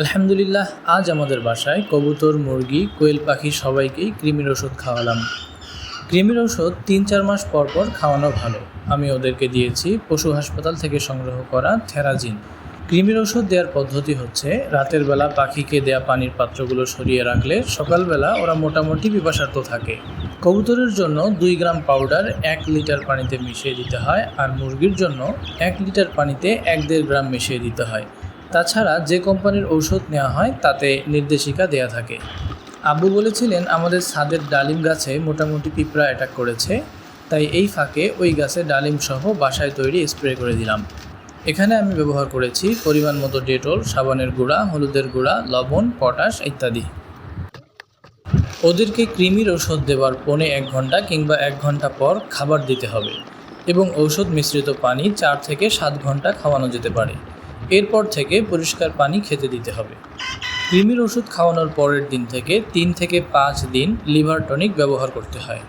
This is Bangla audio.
আলহামদুলিল্লাহ, আজ আমাদের বাসায় কবুতর, মুরগি, কোয়েল পাখি সবাইকেই কৃমির ওষুধ খাওয়ালাম। কৃমির ওষুধ তিন চার মাস পর পর খাওয়ানো ভালো। আমি ওদেরকে দিয়েছি পশু হাসপাতাল থেকে সংগ্রহ করা থেরাজিন। কৃমির ওষুধ দেওয়ার পদ্ধতি হচ্ছে, রাতের বেলা পাখিকে দেয়া পানির পাত্রগুলো সরিয়ে রাখলে সকালবেলা ওরা মোটামুটি পিপাসার্ত থাকে। কবুতরের জন্য দুই গ্রাম পাউডার এক লিটার পানিতে মিশিয়ে দিতে হয় আর মুরগির জন্য এক লিটার পানিতে এক দেড় গ্রাম মিশিয়ে দিতে হয়। তাছাড়া যে কোম্পানির ঔষধ নেওয়া হয়, তাতে নির্দেশিকা দেয়া থাকে। আব্বু বলেছিলেন, আমাদের ছাদের ডালিম গাছে মোটামুটি পিঁপড়া অ্যাটাক করেছে, তাই এই ফাঁকে ওই গাছে ডালিম সহ বাসায় তৈরি স্প্রে করে দিলাম। এখানে আমি ব্যবহার করেছি পরিমাণ মতো ডেটল, সাবানের গুঁড়া, হলুদের গুঁড়া, লবণ, পটাশ ইত্যাদি। ওদেরকে কৃমির ওষুধ দেওয়ার পৌনে এক ঘণ্টা কিংবা এক ঘণ্টা পর খাবার দিতে হবে এবং ঔষধ মিশ্রিত পানি চার থেকে সাত ঘণ্টা খাওয়ানো যেতে পারে। এরপর থেকে পরিষ্কার পানি খেতে দিতে হবে। কৃমির ওষুধ খাওয়ানোর পরের দিন থেকে তিন থেকে পাঁচ দিন লিভার টনিক ব্যবহার করতে হয়।